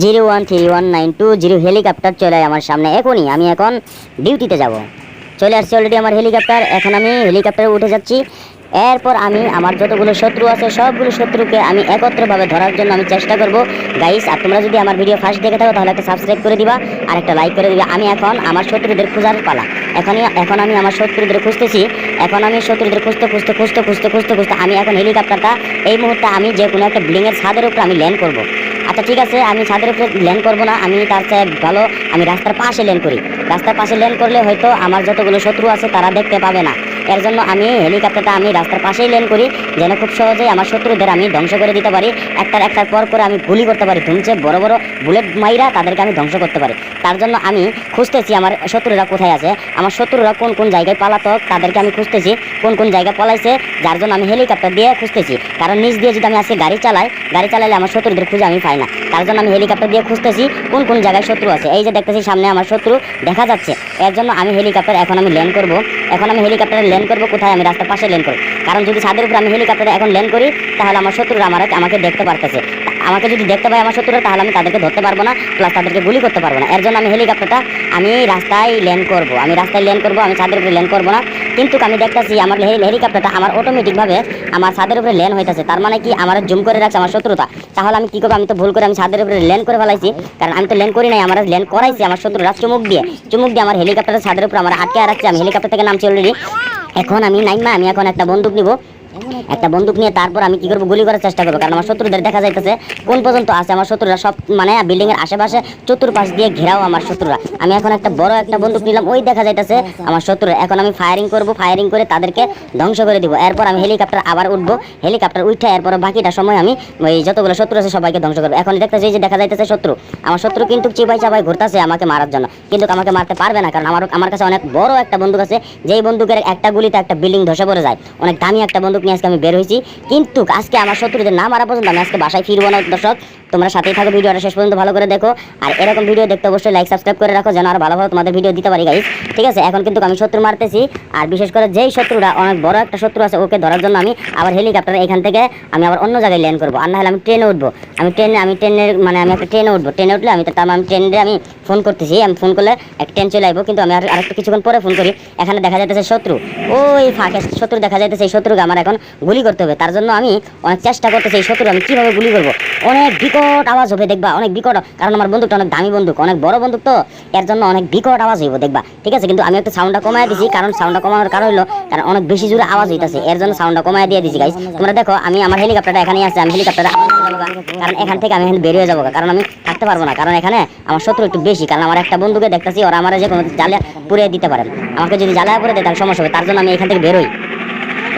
Zero one three one nine two zero helicopter চলে আয় আমার সামনে। এখনই আমি এখন ডিউটিতে যাব। চলে আসছে অলরেডি আমার হেলিকপ্টার। এখন আমি হেলিকপ্টারে উঠে যাচ্ছি। এরপর আমি আমার যতগুলো শত্রু আছে, সবগুলো শত্রুকে আমি একত্রভাবে ধরার জন্য আমি চেষ্টা করব। গাইস আর তোমরা যদি আমার ভিডিও ফার্স্ট দেখে থাকো, তাহলে একটা সাবস্ক্রাইব করে দিবা আর একটা লাইক করে দিবা। আমি এখন আমার শত্রুদের খোঁজার পালা। এখনই, এখন আমি আমার শত্রুদের খুঁজতেছি। এখন আমি শত্রুদের খুঁজতে খুঁজতে খুঁজতে খুঁজতে খুঁজতে খুঁজতে আমি এখন হেলিকপ্টারটা এই মুহূর্তে আমি যে কোনো একটা বিল্ডিংয়ের ছাদের উপরে আমি ল্যান্ড করব। আচ্ছা ঠিক আছে, আমি ছাদের উপরে ল্যান্ড করব না, আমি তার চেয়ে ভালো, আমি রাস্তার পাশে ল্যান্ড করি। রাস্তার পাশে ল্যান্ড করলে হয়তো আমার যতগুলো শত্রু আছে তারা দেখতে পাবে না। এর জন্য আমি হেলিকপ্টারটা আমি রাস্তার পাশেই ল্যান্ড করি, যেন খুব সহজেই আমার শত্রুদের আমি ধ্বংস করে দিতে পারি। একটার একটার পর করে আমি গুলি করতে পারি, ধুমছে, বড় বড় বুলেট মাইরা তাদেরকে আমি ধ্বংস করতে পারি। তার জন্য আমি খুঁজতেছি আমার শত্রুরা কোথায় আছে। আমার শত্রুরা কোন কোন জায়গায় পালাতক, তাদেরকে আমি খুঁজতেছি, কোন কোন জায়গায় পলাইছে, যার জন্য আমি হেলিকপ্টার দিয়ে খুঁজতেছি। কারণ নিচ দিয়ে যদি আমি আজকে গাড়ি চালাই, গাড়ি চালালে আমার শত্রুদের খুঁজে আমি পাই না। তার জন্য আমি হেলিকপ্টার দিয়ে খুঁজতেছি, কোন কোন জায়গায় শত্রু আছে। এই যে দেখতেছি সামনে আমার শত্রু, দেখা যাচ্ছে। এর জন্য আমি হেলিকপ্টার এখন আমি ল্যান্ড করব। এখন আমি হেলিকপ্টারে ল্যান্ড করব, কোথায় আমি রাস্তার পাশে ল্যান্ড করব কারণ যদি ছাদের উপরে আমি হেলিকপ্টারে এখন ল্যান্ড করি, তাহলে আমার শত্রুরা আমার আমাকে দেখতে পারতেছে। আমাকে যদি দেখতে পায় আমার শত্রুরা, তাহলে আমি তাদেরকে ধরতে পারব না প্লাস তাদেরকে গুলি করতে পারব না। এর জন্য আমি হেলিকপ্টারটা আমি রাস্তায় ল্যান্ড করব। আমি রাস্তায় ল্যান্ড করব, আমি ছাদের উপরে ল্যান্ড করব না। কিন্তু আমি দেখতেছি আমার হেলিকপ্টারটা আমার অটোমেটিকভাবে আমার ছাদের উপরে ল্যান্ড হইতেছে। তার মানে কি? আমার জুম করে রাখছে আমার শত্রুতা। তাহলে আমি কি করব? আমি তো ভুল করে আমি ছাদের উপরে ল্যান্ড করে ফেলাইছি। কারণ আমি তো ল্যান্ড করি নাই, আমার ল্যান্ড করাইছি আমার শত্রুরা চুমুক দিয়ে। চুমুক দিয়ে আমার হেলিকপ্টারের ছাদের উপরে আমার আটকে রাখছে। আমি হেলিকপ্টার থেকে নামছি অলরেডি এখন আমি নাইমা আমি এখন একটা বন্দুক নিব। একটা বন্দুক নিয়ে তারপর আমি কি করব? গুলি করার চেষ্টা করব। কারণ আমার শত্রুদের দেখা যাইতেছে, কোন পর্যন্ত আছে আমার শত্রুরা, সব মানে বিল্ডিং এর আশেপাশে চতুর্পাশ দিয়ে ঘেরাও আমার শত্রুরা। আমি এখন একটা বড় একটা বন্দুক নিলাম, ওই দেখা যাইতেছে আমার শত্রুরা। এখন আমি ফায়ারিং করব ফায়ারিং করে তাদেরকে ধ্বংস করে দিব। এরপর আমি হেলিকপ্টার আবার উঠবো। হেলিকপ্টার উঠে এরপর বাকিটা সময় আমি ওই যতগুলো শত্রু আছে সবাইকে ধ্বংস করব। এখন দেখতেছি যে দেখা যাইতেছে শত্রু। আমার শত্রু কিন্তু চিবাই চাবাই ঘুরতেছে আমাকে মারার জন্য। কিন্তু আমাকে মারতে পারবে না, কারণ আমার আমার কাছে অনেক বড় একটা বন্দুক আছে। যেই বন্দুকের একটা গুলিতে একটা বিল্ডিং ধসে পড়ে যায়। অনেক দামি একটা বন্দুক নিয়ে আজকে আমি বের হয়েছি। কিন্তু আজকে আমার শত্রুদের না মারা পর্যন্ত আমি আজকে বাসায় ফিরবো না, দর্শক। তোমরা সাথেই থাকো, ভিডিওটা শেষ পর্যন্ত ভালো করে দেখো। আর এরকম ভিডিও দেখতে অবশ্যই লাইক সাবস্ক্রাইব করে রাখো, যেন আর ভালো ভালো তোমাদের ভিডিও দিতে পারি গাইস ঠিক আছে? এখন কিন্তু আমি শত্রু মারতেছি। আর বিশেষ করে যেই শত্রুরা অনেক বড় একটা শত্রু আছে, ওকে ধরার জন্য আমি আবার হেলিকপ্টার এখান থেকে আমি আবার অন্য জায়গায় ল্যান্ড করব। আর না হলে আমি ট্রেনে উঠবো। আমি ট্রেনে আমি ট্রেনের মানে আমি একটা ট্রেনে উঠবো। ট্রেনে উঠলে আমি তার মানে আমি ট্রেনে আমি ফোন করতেছি। আমি ফোন করলে এক ট্রেন চলে আসব কিন্তু আমি আর আরেকটু কিছুক্ষণ পরে ফোন করি। এখানে দেখা যাইতেছে শত্রু। ওই ফাঁকে শত্রু দেখা যাইতেছে, এই শত্রুকে আমার এখন গুলি করতে হবে। তার জন্য আমি অনেক চেষ্টা করতেছি এই শত্রু আমি কীভাবে গুলি করব? অনেক বিকট আওয়াজ হবে, দেখবা, অনেক বিকট, কারণ আমার বন্দুকটা অনেক দামি বন্দুক অনেক বড় বন্দুক তো, এর জন্য অনেক বিকট আওয়াজ হইব, দেখবা। ঠিক আছে, কিন্তু আমি একটু সাউন্ডটা কমায় দিছি, কারণ সাউন্ডটা কমানোর কারণ হলো কারণ অনেক বেশি জোরে আওয়াজ হইতাছে, এর জন্য সাউন্ডটা কমায় দিয়ে দিছি গাইস তোমরা দেখো, আমি আমার হেলিকপ্টারটা এখানেই আছে, আমি হেলিকপ্টারে কারণ এখান থেকে আমি বের হয়ে যাব, কারণ আমি থাকতে পারব না, কারণ এখানে আমার শত্রু একটু বেশি, কারণ আমার একটা বন্ধুকে দেখতেছি, ওরা আমার যে কোনো জ্বালিয়া পুড়িয়ে দিতে পারেন আমাকে যদি জ্বালায় পড়ে দেয়, তাহলে সমস্যা হবে, তার জন্য আমি এখান থেকে বেরোই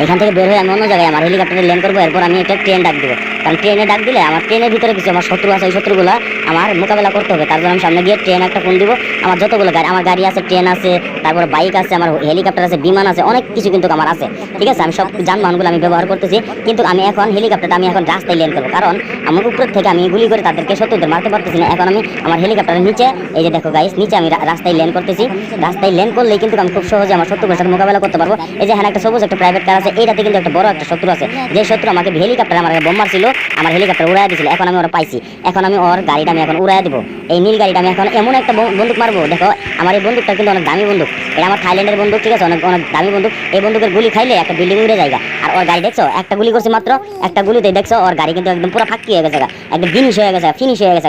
এখান থেকে বের হয়ে আমি অন্য জায়গায় আমার হেলিকপ্টারে ল্যান্ড করব, এরপর আমি একটা ট্রেন ডাক দেবো। কারণ ট্রেনে ডাক দিলে আমার ট্রেনের ভিতরে কিছু, আমার শত্রু আছে, ওই শত্রুগুলো আমার মোকাবেলা করতে হবে। তার জন্য আমি সামনে গিয়ে ট্রেন একটা ফোন দিব। আমার যতগুলো গাড়ি, আমার গাড়ি আছে, ট্রেন আছে, তারপর বাইক আছে, আমার হেলিকপ্টার আছে, বিমান আছে, অনেক কিছু কিন্তু আমার আছে। ঠিক আছে? আমি সব যানবাহনগুলো আমি ব্যবহার করতেছি। কিন্তু আমি এখন হেলিকপ্টারটা আমি এখন রাস্তায় লেন করব। কারণ আমার উপর থেকে আমি গুলি করে তাদেরকে শত্রুদের মারতে পারতেছি না। এখন আমি আমার হেলিকপ্টারের নিচে, এই যে দেখো গাইস নিচে আমি রাস্তায় লেন করতেছি। রাস্তায় লেন করলেই কিন্তু আমি খুব সহজে আমার শত্রুদের সাথে মোকাবেলা করতে পারব। এই যে এখানে একটা সবুজ একটা প্রাইভেট কার আছে, এইটাতে কিন্তু একটা বড় একটা শত্রু আছে। যে শত্রু আমাকে হেলিকপ্টার আমার বোম মারছিল আমার হেলিকপ্টার উড়াই দিছিল, এখন আমি ওরা পাইছি। এখন আমি ওর গাড়িটা আমি এখন উড়াই দেবো। এই নীল গাড়িটা আমি এখন এমন একটা বন- বন্দুক মারবো, দেখো, আমার এই বন্দুকটা কিন্তু অনেক দামি বন্দুক। এটা আমার থাইল্যান্ডের বন্দুক, ঠিক আছে? অনেক অনেক দামি বন্দুক। এই বন্দুকের গুলি খাইলে একটা বিল্ডিং উড়ে যায় আর ওর গাড়ি দেখছ? একটা গুলি করছে মাত্র, একটা গুলিতে দেখছ, ওর গাড়ি কিন্তু একদম পুরো ফাঁকি হয়ে গেছে। একদম ফিনিশ হয়ে গেছে ফিনিশ হয়ে গেছে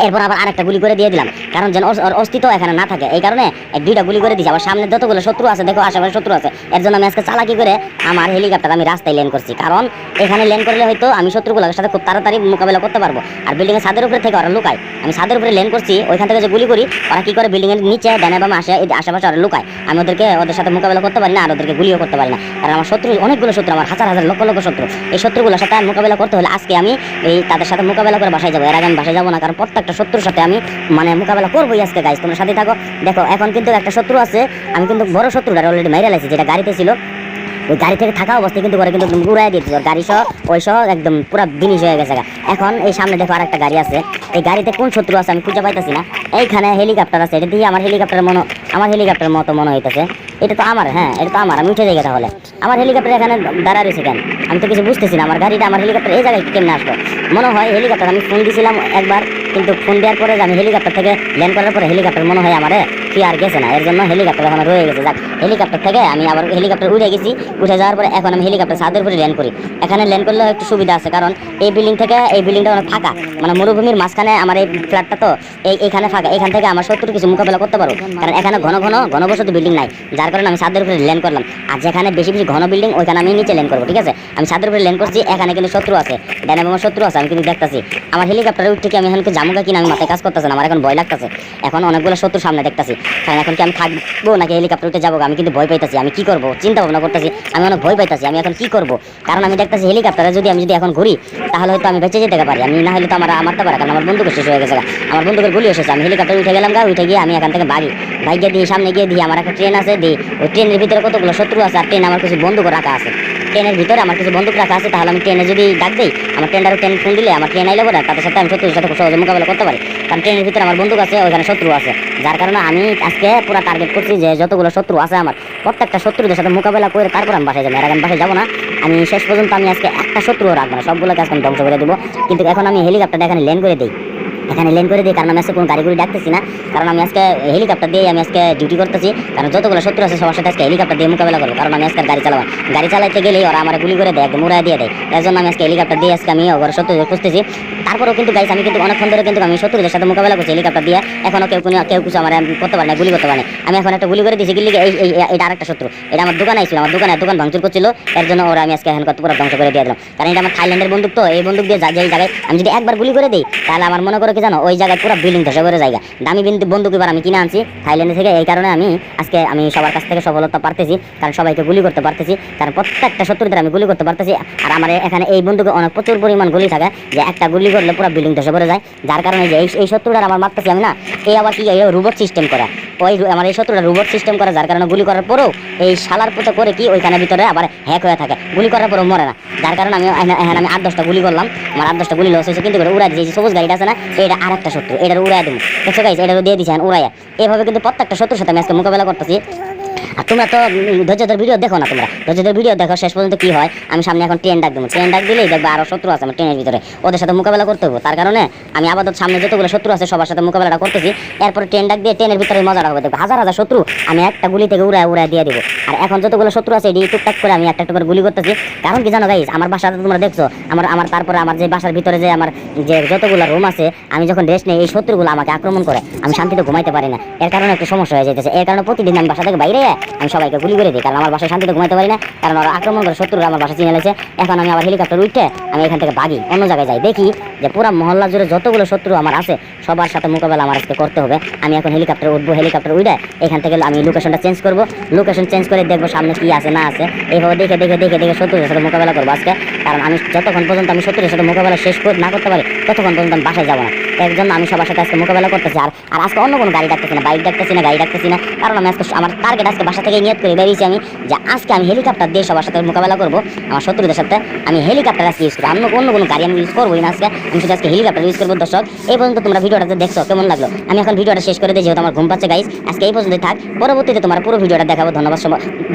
এরপর আবার আরেকটা গুলি করে দিয়ে দিলাম। কারণ যেন ওর- অস্তিত্ব এখানে না থাকে। এই কারণে এই দুইটা গুলি করে দিয়েছি আবার সামনে যতগুলো শত্রু আছে, দেখো আশেপাশে শত্রু আছে। এর জন্য আমি আজকে চালাকি করে আমার হেলিকপ্টার আমি রাস্তায় ল্যান্ড করছি। কারণ এখানে ল্যান্ড করলে হয়তো আমি শত্রুগুলোর সাথে খুব তাড়াতাড়ি মোকাবেলা করতে পারব। আর বিল্ডিং এর ছাদের উপরে থেকে ওরা লুকায়। আমি ছাদের উপরে ল্যান্ড করছি। ওইখান থেকে যে গুলি করি, ওরা কি করে? বিল্ডিং এর নিচে, ডানে বামে আসে আশেপাশে ওরা লুকায়। আমি ওদেরকে ওদের সাথে মোকাবেলা করতে পারি না, আর ওদেরকে গুলিও করতে পারি না। আর আমার শত্রু অনেকগুলো শত্রু, আমার হাজার হাজার লক্ষ লক্ষ শত্রু। এই শত্রুগুলোর সাথে মোকাবেলা করতে হলে আজকে আমি এই তাদের সাথে মোকাবেলা করে বাসায় যাব। এর আগে আমি বাসায় যাব না, কারণ প্রত্যেকটা শত্রুর সাথে আমি মানে মোকাবেলা করবোই আজকে গাইজ তোমার সাথে থাকো। দেখো, এখন কিন্তু একটা শত্রু আছে, আমি কিন্তু বড় শত্রুটা অলরেডি মাইরা লাইছি, যেটা গাড়িতে ছিল। ওই গাড়ি থেকে থাকা অবস্থায় কিন্তু করে কিন্তু উড়াই দিয়েছে, ওর গাড়ি সহ ওই সহ একদম পুরো বিনিশ হয়ে গেছে এখন এই সামনে দেখো আর একটা গাড়ি আছে, এই গাড়িতে কোন শত্রু আছে আমি খুঁজে পাইতেছি না। এইখানে হেলিকপ্টার আছে, এটা দিয়ে আমার হেলিকপ্টার মনে, আমার হেলিকপ্টার মতো মনে হইতেছে। এটা তো আমার হ্যাঁ এটা তো আমার, আমি উঠে যাই তাহলে। আমার হেলিকপ্টার এখানে দাঁড়া রয়েছে কেন? আমি তো কিছু বুঝতেছি না, আমার গাড়িটা, আমার হেলিকপ্টার এই জায়গায় কেমনে আসলো? মনে হয় হেলিকপ্টার, আমি ফোন দিয়েছিলাম একবার, কিন্তু ফোন দেওয়ার পরে আমি হেলিকপ্টার থেকে ল্যান্ড করার পরে হেলিকপ্টার মনে হয় আমারে আর গেছে না। এর জন্য হেলিকপ্টার এখন রয়ে গেছে। যাক হেলিকপ্টার থেকে আমি আবার হেলিকপ্টার উঠে গেছি। উঠে যাওয়ার পরে এখন আমি হেলিকপ্টার ছাদের উপরে ল্যান্ড করি। এখানে ল্যান্ড করলে একটু সুবিধা আছে, কারণ এই বিল্ডিং থেকে এই বিল্ডিংটা অনেক ফাঁকা। মানে মরুভূমির মাঝখানে আমার এই ফ্ল্যাটটা তো এই এখানে ফাঁকা। এখান থেকে আমার শত্রু কিছু মোকাবেলা করতে পারো। কারণ এখানে ঘন ঘন, ঘনবসতি বিল্ডিং নাই। যার কারণে আমি ছাদের উপরে ল্যান্ড করলাম। আর যেখানে বেশি বেশি ঘন বিল্ডিং ওইখানে আমি নিচে ল্যান্ড করব, ঠিক আছে? আমি ছাদের উপরে ল্যান্ড করছি, এখানে কিন্তু শত্রু আছে। ডাইনে আমার শত্রু আছে, আমি কিন্তু দেখতাছি। আমার হেলিকপ্টারে উঠে কি আমি এখন জামুকা কিনা আমি মাথায় কাজ করতেছে না, আমার এখন ভয় লাগতেছে। এখন অনেকগুলো শত্রু সামনে দেখতাছি। কারণ এখন কি আমি থাকব? নাকি হেলিকপ্টার উঠে যাব আমি কিন্তু ভয় পাইতাছি। আমি কি করব? চিন্তা ভাবনা করতেছি। আমি অনেক ভয় পাইতাছি। আমি এখন কি করব? কারণ আমি দেখতাছি হেলিকপ্টারে যদি আমি যদি এখন ঘুরি, তাহলে হয়তো আমি বেঁচে যেতে পারি। আমি না হলে তো আমার আমারটা পারে কারণ আমার বন্ধুকে শেষ হয়ে গেছে আমার বন্ধুকের গুলি এসেছে। আমি হেলিকপ্টার উঠে গেলাম গা, উঠে গিয়ে আমি এখান থেকে ভাগি ভাইকে দিয়ে সামনে গিয়ে দিয়ে আমার একটা ট্রেন আছে, দিই। ওই ট্রেনের ভিতরে কতগুলো শত্রু আছে আর ট্রেন আমার কিছু বন্দুক রাখা আছে। ট্রেনের ভিতরে আমার কিছু বন্দুক রাখা আছে, তাহলে আমি ট্রেনে যদি ডাক দিই, আমার ট্রেন ট্রেনটারও ট্রেন ফোন দিলে, আমার ট্রেন আইলে পরে তাদের সাথে আমি শত্রুর সাথে সহজে মোকাবেলা করতে পারি। কারণ ট্রেনের ভিতরে আমার বন্দুক আছে, ওইখানে শত্রু আছে। যার কারণে আমি আজকে পুরো টার্গেট করছি যে যতগুলো শত্রু আছে আমার, প্রত্যেকটা শত্রুদের সাথে মোকাবেলা করে তারপর আমি বাসায় যাব। আর আমি বাসায় যাব না, আমি শেষ পর্যন্ত আমি আজকে একটা শত্রুও রাখব না, সবগুলোকে আজকে আমি ধ্বংস করে দেবো। কিন্তু এখন আমি হেলিকপ্টারটা এখানে ল্যান্ড করে দিই। এখানে লেন করে দিই, কারণ আমি আজকে কোনো গাড়ি গুড়ি ডাকতেছি না। কারণ আমি আজকে হেলিকপ্টার দিয়ে আমি আজকে ডিউটি করতেছি। কারণ যতগুলো শত্রু আছে সবার সাথে আজকে হেলিকপ্টার দিয়ে মোকাবেলা করব, কারণ আমি আজকে গাড়ি চালাবো গাড়ি চালাইতে গেলেই ওরা আমার গুলি করে দেয়, একদম উড়াই দিয়ে দেয়। এর জন্য আমি আজকে হেলিকপ্টার দিয়ে আজকে আমি ওর শত্রুদের খুঁজতেছি। তারপরেও কিন্তু গাইস আমি কিন্তু অনেকক্ষণ ধরে কিন্তু আমি শত্রুদের সাথে মোকাবেলা করছি হেলিকপ্টার দিয়ে। এখনও কেউ কোনো কেউ কিছু আমার করতে পারে না, গুলি করতে পারে আমি এখন একটা গুলি করে দিয়েছি গিল্লি এই এটা আরেকটা শত্রু। এটা আমার দোকানে ছিল, আমার দোকানে দোকান ভাঙচুর করছিল। এর জন্য ওরা আমি আজকে এখন পুরো ধ্বংস করে দিয়ে দিলাম। কারণ এটা আমার থাইল্যান্ডের বন্দুক তো, এই বন্দুক দিয়ে যেই জায়গায় আমি যদি একবার গুলি করে দিই, তাহলে আমার মনে করে কি জানো? ওই জায়গায় পুরো বিল্ডিং ধসে পড়ে জায়গা। দামি বিন্দু বন্দুক এবার আমি কিনে আনছি। থাইল্যান্ড থেকে এই কারণে আমি আজকে আমি সবার কাছ থেকে সফলতা পারতেছি, কারণ সবাইকে গুলি করতে পারতেছি, কারণ প্রত্যেকটা শত্রুদের আমি গুলি করতে পারতেছি। আর আমার এখানে এই বন্দুকে অনেক প্রচুর পরিমাণ গুলি থাকে, যে একটা গুলি করলে পুরো বিল্ডিং ধসে পড়ে যায়। যার কারণে যে এই শত্রুটা আমার মারতেছি আমি না, এই আবার কি রোবট সিস্টেম করা? ওই আমার এই শত্রুটা রোবট সিস্টেম করে, যার কারণে গুলি করার পরেও এই শালার পুতো করে কি ওইখানে ভিতরে আবার হ্যাক হয়ে থাকে। গুলি করার পরেও মরে না। যার কারণে আমি এখানে আমি আট দশটা গুলি করলাম। আমার আট দশটা গুলি লস হয়েছে। কিন্তু উড়াই দিয়েছি সবুজ গাড়িটা আছে না এটা আর একটা শত্রু। এটার উড়াই দেবো। দেখছ গাইছে এটারও দিয়ে দিয়েছেন উড়াইয়া। এভাবে কিন্তু প্রত্যেকটা শত্রুর সাথে আমি আজকে মোকাবেলা করতেছি। আর তোমরা তো ধৈর্য ধর ভিডিও দেখো না তোমরা। ধৈর্যদের ভিডিও দেখো, শেষ পর্যন্ত কি হয়? আমি সামনে এখন ট্রেন ডাক দেবো। ট্রেন ডাক দিলেই দেখবে আরও শত্রু আছে আমার ট্রেনের ভিতরে। ওদের সাথে মোকাবেলা করতে হবে। তার কারণে আমি আপাতত সামনে যতগুলো শত্রু আছে, সবার সাথে মোকাবেলাটা করতেছি। এরপর ট্রেন ডাক দিয়ে ট্রেনের ভিতরে মজাটা হবে। দেখবে হাজার হাজার শত্রু আমি একটা গুলি থেকে উড়ায় উড়ায় দিয়ে দিব। আর এখন যতগুলো শত্রু আছে এটি টুকটাক করে আমি একটা একটা গুলি করতেছি। কারণ কি জানো গাইস আমার বাসাটা তোমরা দেখছ, আমার আমার তারপরে আমার যে বাসার ভিতরে যে আমার যে যতগুলো রুম আছে, আমি যখন রেস্ট নেই, এই শত্রুগুলো আমাকে আক্রমণ করে। আমি শান্তিতে ঘুমাইতে পারি না। এর কারণে একটু সমস্যা হয়ে যেতেছে এর কারণে প্রতিদিন আমি বাসা থেকে বাইরে আমি সবাইকে গুলি করে দিই। কারণ আমার বাসায় শান্তিতে ঘুমাইতে পারি কারণ ওরা আক্রমণ করে শত্রুরা আমার বাসা চিনে এখন আমি আবার হেলিকপ্টার উঠে আমি এখান থেকে ভাগি অন্য জায়গায় যাই। দেখি যে পুরো মহল্লা জুড়ে যতগুলো শত্রু আমার আছে, সবার সাথে মোকাবেলা আমার আজকে করতে হবে। আমি এখন হেলিকপ্টার উঠবো, হেলিকপ্টার উঠে এখান থেকে আমি লোকেশনটা চেঞ্জ করব। লোকেশন চেঞ্জ করে দেখব সামনে কি আছে, না আছে। এইভাবে দেখে দেখে দেখে দেখে শত্রুদের সাথে মোকাবেলা করব আজকে। কারণ আমি যতক্ষণ পর্যন্ত আমি শত্রুদের সাথে মোকাবেলা শেষ না করতে পারি, ততক্ষণ পর্যন্ত আমি বাসায় যাব না। এর জন্য আমি সবার সাথে আজকে মোকাবেলা করতেছি। আর আর আজকে অন্য কোনো গাড়ি ডাকতেছি না বাইক ডাকতেছি না, গাড়ি ডাকতেছি না। কারণ আমি আজকে আমার টার্গেট আজকে বাসা থেকে নিয়ত করে বেরিয়েছি আমি, যে আজকে আমি হেলিকপ্টার দিয়ে সবার সাথে মোকাবেলা করব। আমার শত্রুদের সাথে আমি হেলিকপ্টার আজকে ইউজ করব অন্য অন্য কোনো গাড়ি আমি ইউজ করবোই না আজকে। আমি আজকে হেলিকপ্টার ইউজ করব, দর্শক। এই পর্যন্ত তোমরা ভিডিওটা দেখছ, কেমন লাগল? আমি এখন ভিডিওটা শেষ করে দিই, যেহেতু আমার ঘুম পাচ্ছে গাইস আজকে এই পর্যন্তই থাক। পরবর্তীতে তোমার পুরো ভিডিওটা দেখাবো। ধন্যবাদ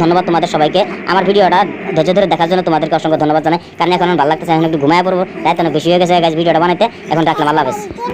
ধন্যবাদ তোমাদের সবাইকে। আমার ভিডিওটা ধৈর্য ধরে দেখার জন্য তোমাদেরকে অসংখ্য ধন্যবাদ জানাই। কারণ এখন ভালো লাগতেছে, এখন একটু ঘুমায় পড়ব তাই তো বেশি হয়ে গেছে গাইস ভিডিওটা বানাইতে। এখন রাখলাম, আল্লাহ হাফেজ।